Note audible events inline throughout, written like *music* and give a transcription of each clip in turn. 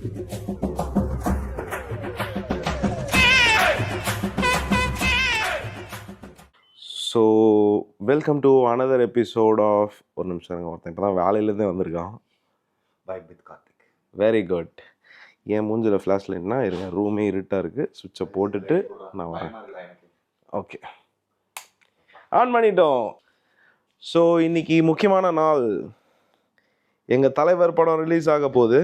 So welcome to another episode of ஒரு நிமிஷம் இருங்க ஒருத்தன் இப்போ தான் வேலையிலேருந்தே வந்திருக்கான். Vibe with Karthik very good என் மூஞ்சில் ஃப்ளாஷ் லைட்னா இருங்க ரூமே இருட்டாக இருக்குது சுவிட்சை போட்டுட்டு நான் வரேன். ஓகே ஆன் பண்ணிட்டோம். ஸோ இன்னைக்கு முக்கியமான நாள். எங்கள் தலைவர் படம் ரிலீஸ் ஆக போகுது.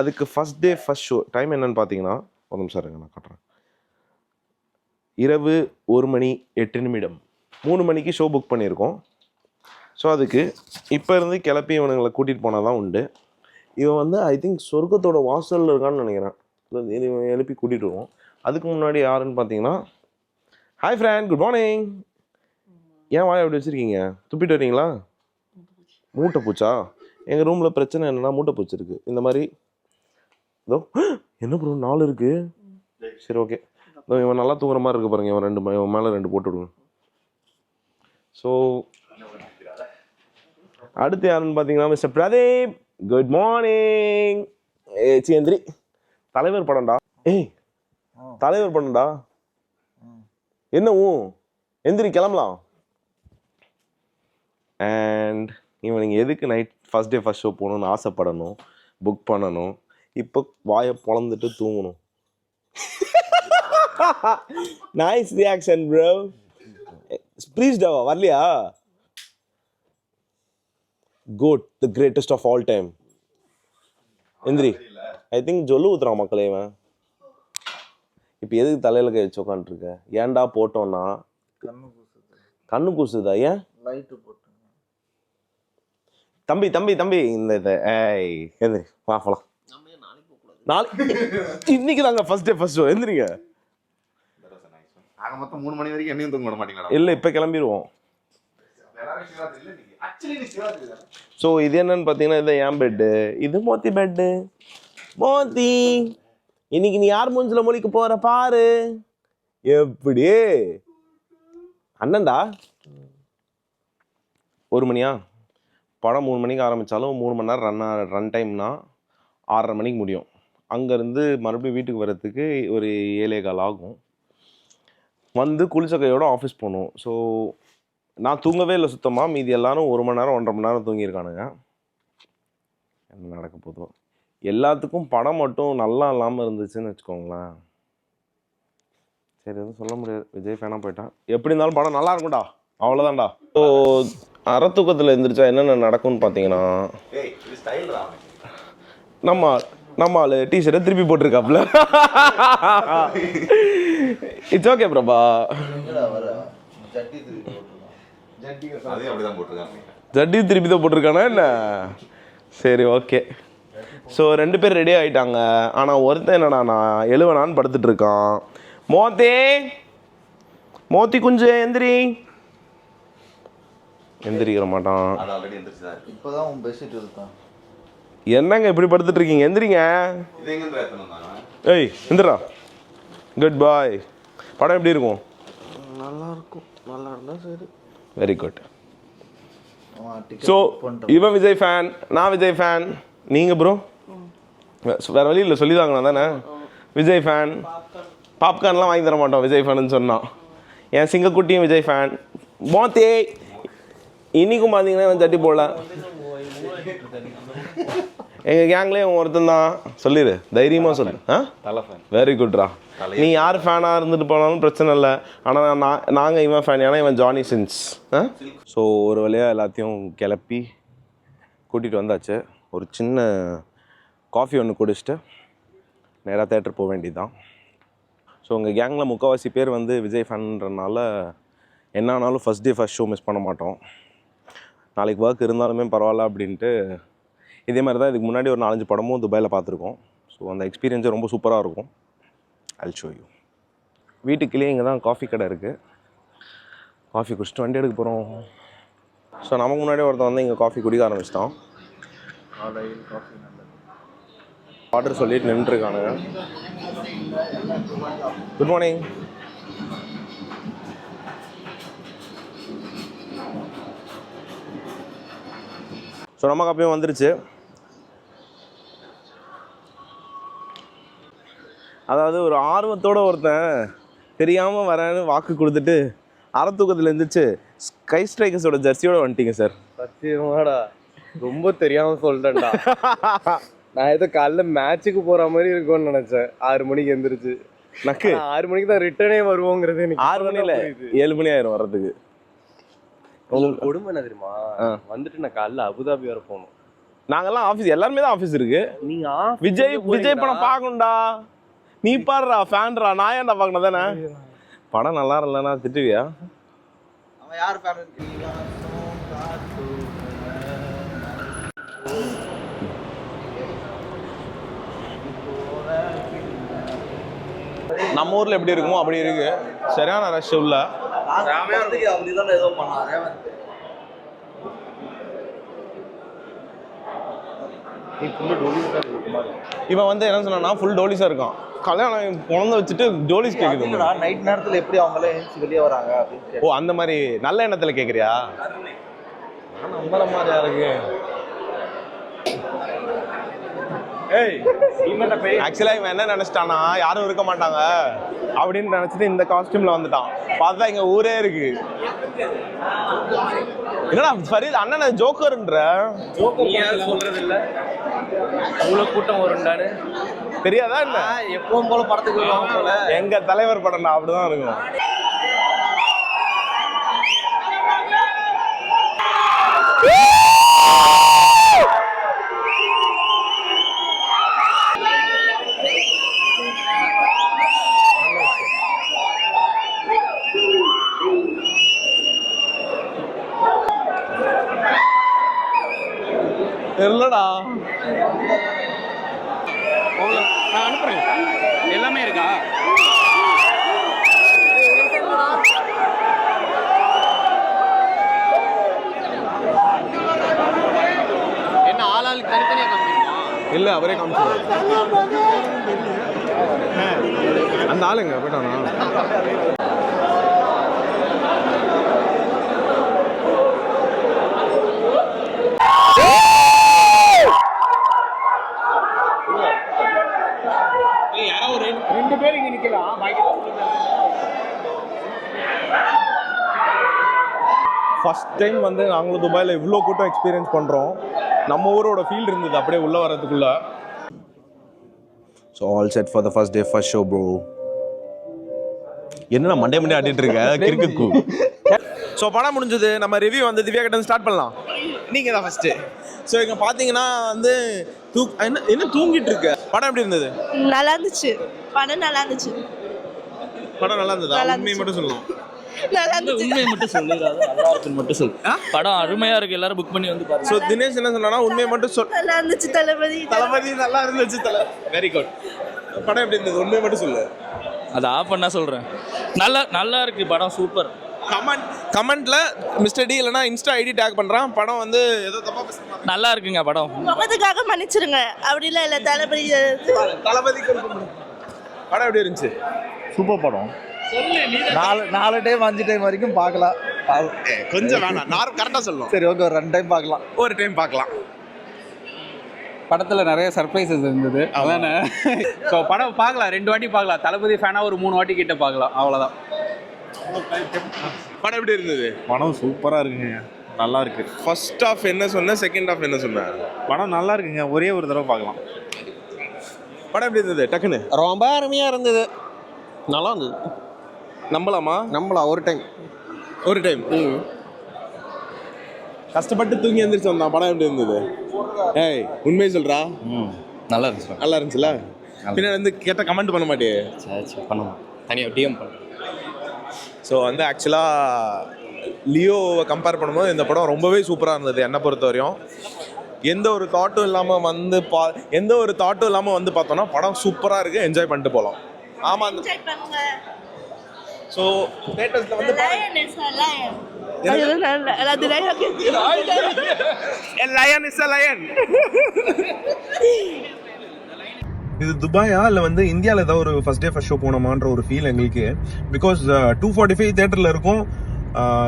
அதுக்கு first day first show time என்னன்னு பார்த்தீங்கன்னா ஒரு நிமிஷம் இருங்க நான் காட்டுறேன். இரவு ஒரு மணி எட்டு நிமிடம். மூணு மணிக்கு ஷோ புக் பண்ணியிருக்கோம். ஸோ அதுக்கு இப்போ இருந்து கிளப்பி இவனுங்களை கூட்டிகிட்டு போனால் தான் உண்டு. இவன் வந்து ஐ திங்க் சொர்க்கத்தோட வாசலில் இருக்கான்னு நினைக்கிறேன். இவன் எழுப்பி கூட்டிகிட்டு வருவோம். அதுக்கு முன்னாடி யாருன்னு பார்த்தீங்கன்னா ஹாய் ஃப்ரெண்ட் குட் மார்னிங் ஏன் வாய் அப்படி வச்சுருக்கீங்க? துப்பிட்டு வரீங்களா? மூட்டை பூச்சா? எங்கள் ரூமில் பிரச்சனை என்னென்னா மூட்டை பூச்சி இருக்குது இந்த மாதிரி இதோ என்ன ப்ரோ நாலு இருக்குது சரி ஓகே இதோ இவன் நல்லா தூங்குற மாதிரி இருக்கு பாருங்க. இவன் ரெண்டு இவன் மேலே ரெண்டு போட்டு விடுங்க. ஸோ அடுத்து யாருன்னு பார்த்தீங்கன்னா மிஸ்டர் பிரதீப். குட் மார்னிங் ஏ சேந்திரி தலைவர் படம்டா. ஏய் தலைவர் படம்டா. என்ன ஊ? எந்திரி கிளம்பலாம். அண்ட் இவன் நீங்கள் எதுக்கு night first day first show போகணுன்னு ஆசைப்படணும் புக் பண்ணணும்? இப்போ வாயை பொழந்துட்டு தூங்கணும். நைஸ் ரியாக்ஷன் ப்ரோ ப்ளீஸ் டவா வரலையா? Good the greatest of all time எந்திரி. ஐ திங்க் ஜொல்லு ஊத்துறான் மக்களே இவன். இப்போ எதுக்கு தலையில் கை வச்சு உட்காந்துருக்க ஏன்டா போட்டோன்னா கண்ணு கூசுது. கண்ணு கூசுதா ஏன்? லைட்டு போட்டு தம்பி தம்பி தம்பி. இந்த இதை ஏய் எந்திரி வா போலாம். நாளைக்கு இன்னைக்கு தாங்க ஃபர்ஸ்ட் டே ஃபர்ஸ்ட் ஷோ எந்திரிங்க. ஆக மொத்தம் மூணு மணி வரைக்கும் என்னையும் தூங்க விட மாட்டீங்களா? இல்லை இப்போ கிளம்பிடுவோம் ஸோ இது என்னன்னு பார்த்தீங்கன்னா இது என் பெட்டு இது மோத்தி பெட்டு மோத்தி இன்னைக்கு நீ யார் மூஞ்சில மொழிக்க போற பாரு. எப்படி? அண்ணன்டா. ஒரு மணியா? படம் மூணு மணிக்கு ஆரம்பித்தாலும் மூணு மணி நேரம் ரன் ரன் டைம்னா ஆறரை மணிக்கு முடியும். அங்கேருந்து மறுபடியும் வீட்டுக்கு வர்றதுக்கு ஒரு ஏழே கால் ஆகும். வந்து குளிச்ச கையோட ஆஃபீஸ் போகணும். ஸோ நான் தூங்கவே இல்லை சுத்தமாக மீதி எல்லாரும் ஒரு மணி நேரம் ஒன்றரை மணி நேரம் தூங்கியிருக்கானுங்க. என்ன நடக்க போதோ எல்லாத்துக்கும் படம் மட்டும் நல்லா இல்லாமல் இருந்துச்சுன்னு வச்சுக்கோங்களேன். சரி எதுவும் சொல்ல முடியாது. விஜய் ஃபேனாக போயிட்டான். எப்படி இருந்தாலும் படம் நல்லா இருக்கும்டா. அவ்வளோதான்டா ஸோ அறத்தூக்கத்தில் எந்திரிச்சா என்னென்ன நடக்கும்னு பார்த்தீங்கன்னா நம்ம நம்ம ஆளு டிஷர்ட்டை திருப்பி போட்டிருக்காப்புல இட்ஸ் ஓகே பிரபா. ஜட்டி திருப்பி தான் போட்டிருக்கானா என்ன? சரி ஓகே ஸோ ரெண்டு பேர் ரெடி ஆகிட்டாங்க ஆனால் ஒருத்தன் என்னடா நான் எழுவனான்னு படுத்துட்டு இருக்கான். மோத்தே! மோத்தி குஞ்சு எந்திரி. எந்திரிக்கிற மாட்டான். அது ஆல்ரெடி எந்திரிச்சு தான் இருக்கு. இப்போதான் உன் பெட்ஷீட் இருக்கான் என்னங்க இப்படி படுத்துட்டு இருக்கீங்க எந்திரிங்க. ஏய் எந்திரா குட் பாய் படம் எப்படி இருக்கும்? நல்லா இருக்கும் நல்லா இருந்தா சரி வெரி குட் ஸோ இவன் விஜய் ஃபேன் நான் விஜய் ஃபேன் நீங்கள் ப்ரோ வேறு வழி இல்லை சொல்லி தாங்கண்ணா தானே விஜய் ஃபேன் பாப்கார்ன்லாம் வாங்கி தர மாட்டோம் விஜய் ஃபேனுன்னு சொன்னான் என் சிங்கக்குட்டியும் விஜய் ஃபேன் மோத்தே இன்னைக்கும் பார்த்தீங்கன்னா தட்டி போடல. எங்கள் கேங்லேயும் ஒருத்தன் தான். சொல்லிடு தைரியமாக சொல்லு. ஆ? தலை ஃபேன் வெரி குட்ரா நீ யார் ஃபேனாக இருந்துட்டு போனாலும் பிரச்சனை இல்லை. ஆனால் நான் நாங்கள் இவன் ஃபேன் ஏன்னா இவன் ஜானி சின்ஸ் ஸோ ஒரு வழியாக எல்லாத்தையும் கிளப்பி கூட்டிகிட்டு வந்தாச்சு. ஒரு சின்ன காஃபி ஒன்று குடிச்சிட்டு நேராக தேட்டர் போக வேண்டியதுதான். ஸோ உங்கள் கேங்கில் முக்கால்வாசி பேர் வந்து விஜய் ஃபேன்றனால என்ன ஆனாலும் first day first show miss பண்ண மாட்டோம். நாளைக்கு ஒர்க் இருந்தாலுமே பரவாயில்ல அப்படின்ட்டு இதே மாதிரி தான் இதுக்கு முன்னாடி ஒரு நாலஞ்சு படமும் துபாயில் பார்த்துருக்கோம். ஸோ அந்த எக்ஸ்பீரியன்ஸே ரொம்ப சூப்பராக இருக்கும். I'll show you. வீட்டுக்குள்ளேயே இங்கே தான் காஃபி கடை இருக்குது காஃபி குடிச்சிட்டு வண்டி எடுக்க போகிறோம் ஸோ நமக்கு முன்னாடி ஒருத்தன் வந்து இங்கே காஃபி குடிக்க ஆரம்பிச்சிட்டான். ஆர்டர் காஃபி ஆர்டர் சொல்லிட்டு நின்றுருக்கானுங்க. குட் மார்னிங் ஸோ நம்ம காப்பியும் வந்துருச்சு. அதாவது ஒரு ஆர்வத்தோட ஒருத்தன் தெரியாமல் வரேன்னு வாக்கு கொடுத்துட்டு அறத்தூக்கத்தில் இருந்துச்சு. ஸ்கை ஸ்ட்ரைக்கர்ஸோட ஜெர்சியோட வந்துட்டீங்க சார் சத்தியமாடா. ரொம்ப தெரியாம சொல்லிட்டேன்டா நான் ஏதோ காலைல மேட்ச்சுக்கு போற மாதிரி இருக்கும்னு நினைச்சேன். ஆறு மணிக்கு எந்திரிச்சு. நக்கு. ஆறு மணிக்கு தான் ரிட்டர்னே வருவோங்கிறது எனக்கு ஆறு மணியில் ஏழு மணி ஆயிரும் வர்றதுக்கு. உங்களுக்கு கொடுமை என்ன தெரியுமா? ஆ. வந்துட்டு நான் காலைல அபுதாபி வர போகணும். நாங்கெல்லாம் ஆஃபீஸ் எல்லாருமே தான் ஆஃபீஸ் இருக்கு. நீங்க விஜய் விஜய் படம் பார்க்கணும்டா நீ பாடுறா ஃபேன்டா நான் ஏன்டா பார்க்கணும் தானே? படம் நல்லா இல்லைன்னா திட்டுவியா? அவன் யார் ஃபேன் நம்ம ஊர்ல எப்படி இருக்குமோ அப்படி இருக்கு. சரியான ரஷ் உள்ள. அப்படிதான் ஏதோ பண்ணான் ரேவந்த். இவன் வந்து என்ன சொன்னான்னா ஃபுல் டோலிஸா இருக்கான். கல்யாணம் குழந்தை வச்சுட்டு டோலிஸ் கேக்குது நைட் நேரத்துல எப்படி அவங்க எல்லாம் எழுந்துச்சு வெளியே வராங்க. ஓ அந்த மாதிரி நல்ல எண்ணத்துல கேக்குறியா? நம்புற மாதிரியா இருக்கு. ஆக்சுவலா இவன் என்ன நினைச்சிட்டானா யாரும் இருக்க மாட்டாங்க அப்படின்னு நினைச்சிட்டு இந்த காஸ்டியூம்ல வந்துட்டான். பார்த்தா இங்க ஊரே இருக்கு. என்னடா ஃபரீத் அண்ணன் ஜோக்கர்ன்ற? அவ்வளவு கூட்டம் வரும்டான்னு. தெரியாதா என்ன? எப்பவும் போல படத்துக்கு எங்க தலைவர் படம்டா அப்படிதான் இருக்கும். இல்லடா நான் அனுப்புறேன். எல்லாமே இருக்கா? என்ன ஆளாளுக்கு தனித்தனியா காமிக்கணுமா? இல்ல அவரே காமிச்சிருவாரு. அந்த ஆளுங்க போயிட்டானா யாரோ ஒரு ரெண்டு பேர் இங்க நிக்கலாம் ஃபர்ஸ்ட் டைம் வந்து நாங்களும் துபாயில் இவ்வளோ கூட்டம் எக்ஸ்பீரியன்ஸ் பண்ணுறோம் நம்ம ஊரோட ஃபீல் இருந்தது அப்படியே உள்ளே வரதுக்குள்ள so all set for the first day first show bro என்ன மண்டே மண்டே ஆடிட்டு இருக்க? *laughs* கிரிக்கெட் கூ. ஸோ படம் முடிஞ்சது. நம்ம ரிவ்யூ வந்து திவ்யா கிட்ட ஸ்டார்ட் பண்ணலாம். நீங்கள் தான் ஃபஸ்ட்டு ஸோ இங்கே பார்த்தீங்கன்னா வந்து தூ என்ன என்ன தூங்கிட்டு இருக்க? படம் எப்படி இருந்தது? நல்லா இருந்துச்சு. படம் நல்லா இருந்துச்சு. படம் நல்லா இருந்ததா? உண்மையை மட்டும் சொல்லணும். நல்லா இருந்துச்சு உண்மையை மட்டும் சொல்லிடாத நல்லா இருக்குன்னு மட்டும் சொல்லு. படம் அருமையா இருக்கு எல்லாரும் புக் பண்ணி வந்து பாருங்க. ஸோ தினேஷ் என்ன சொன்னா உண்மையை மட்டும் சொல். நல்லா இருந்துச்சு தளபதி. தளபதி நல்லா இருந்துச்சு தலை. வெரி குட் படம் எப்படி இருந்தது? உண்மையை மட்டும் சொல்லு. அதை ஆஃப் பண்ணா சொல்றேன். நல்லா நல்லா இருக்கு படம் சூப்பர் கமெண்ட் கமெண்ட்ல மிஸ்டர் டி இல்லைனா இன்ஸ்டா ஐடி டேக் பண்றான். படம் வந்து ஏதோ தப்பா நல்லா இருக்குங்க படம். முகத்துக்காக மன்னிச்சிருங்க. அப்படிலாம் இல்லை தளபதி. தளபதி படம் எப்படி இருந்துச்சு? சூப்பர் படம். நாலு நாலு டைம் அஞ்சு டைம் வரைக்கும் பார்க்கலாம். கொஞ்சம் வேணாம். நான் கரெக்டாக சொல்லணும் சரி ஓகே ஒரு ரெண்டு டைம் பார்க்கலாம். ஒரு டைம் பார்க்கலாம். படத்தில் நிறைய சர்ப்ரைசஸ் இருந்தது. அதானே? ஸோ படம் பார்க்கலாம். ரெண்டு வாட்டி பார்க்கலாம். தளபதி ஃபேனாக ஒரு மூணு வாட்டி கிட்ட பார்க்கலாம். அவ்வளோதான் படம் எப்படி இருந்தது? படம் சூப்பரா இருக்குங்க. நல்லா இருக்கு. ஃபர்ஸ்ட் ஆஃப் என்ன சொன்ன? செகண்ட் ஆஃப் என்ன சொன்ன? படம் நல்லா இருக்குங்க. ஒரே ஒரு தடவை பார்க்கலாம். படம் எப்படி இருந்தது? டக்குன்னு. ரொம்ப அருமையா இருந்தது. நல்லா இருந்தது. நம்பலாமா? நம்மளா ஒரு டைம் ஒரு டைம் கஷ்டப்பட்டு தூங்கி எந்திரிச்சு வந்தான். படம் எப்படி இருந்தது? ஏய் உண்மையை சொல்றா? நல்லா இருந்துச்சு நல்லா இருந்துச்சுல? பின்னாடி வந்து கேட்ட கமெண்ட் பண்ண சரி பண்ணுவோம் தனியாக டிஎம் பண்ணுறேன் ஸோ வந்து ஆக்சுவலாக லியோவை கம்பேர் பண்ணும்போது இந்த படம் ரொம்பவே சூப்பராக இருந்தது என்னை பொறுத்த வரையும். எந்த ஒரு தாட்டும் இல்லாமல் வந்து பா எந்த ஒரு தாட்டும் இல்லாமல் வந்து பார்த்தோம்னா படம் சூப்பராக இருக்குது என்ஜாய் பண்ணிட்டு போகலாம் ஆமாம் அந்த என்ஜாய் பண்ணுங்க. ஸோ தேட்டர்ஸில் வந்து லயன் இஸ் அ லயன் இது துபாயா? இல்லை வந்து இந்தியாவில் ஏதாவது ஒரு ஃபர்ஸ்ட் டே ஃபர்ஸ்ட் ஷோ போனோமான்ற ஒரு ஃபீல் எங்களுக்கு. பிகாஸ் டூ ஃபார்ட்டி ஃபைவ் தேட்டரில் இருக்கும்.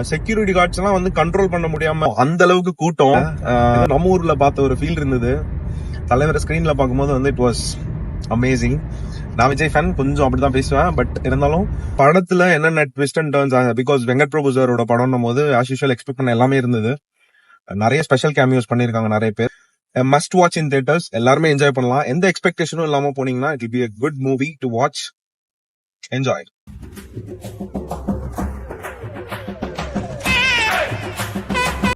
செக்யூரிட்டி கார்ட்ஸ் எல்லாம் வந்து கண்ட்ரோல் பண்ண முடியாம அந்த அளவுக்கு கூட்டம். அஹ், நம்ம ஊர்ல பார்த்த ஒரு ஃபீல் இருந்தது. தலைவரை ஸ்க்ரீன்ல பார்க்கும்போது வந்து இட் வாஸ் அமேசிங் நான் விஜய் ஃபேன் கொஞ்சம் அப்படிதான் பேசுவேன். பட் இருந்தாலும் படத்துல என்னென்ன twist and turns because Venkat Prabhu சாரோட படம்னும் போது ஆஸ் யூஷுவல் எக்ஸ்பெக்ட் பண்ண எல்லாமே இருந்தது. நிறைய ஸ்பெஷல் கேமியோஸ் பண்ணிருக்காங்க நிறைய பேர். மஸ்ட் வாட்ச் இன் தியேட்டர்ஸ் எல்லாருமே என்ஜாய் பண்ணலாம். எந்த எக்ஸ்பெக்டேஷனும் இல்லாம போனீங்கன்னா it be a good movie to watch enjoy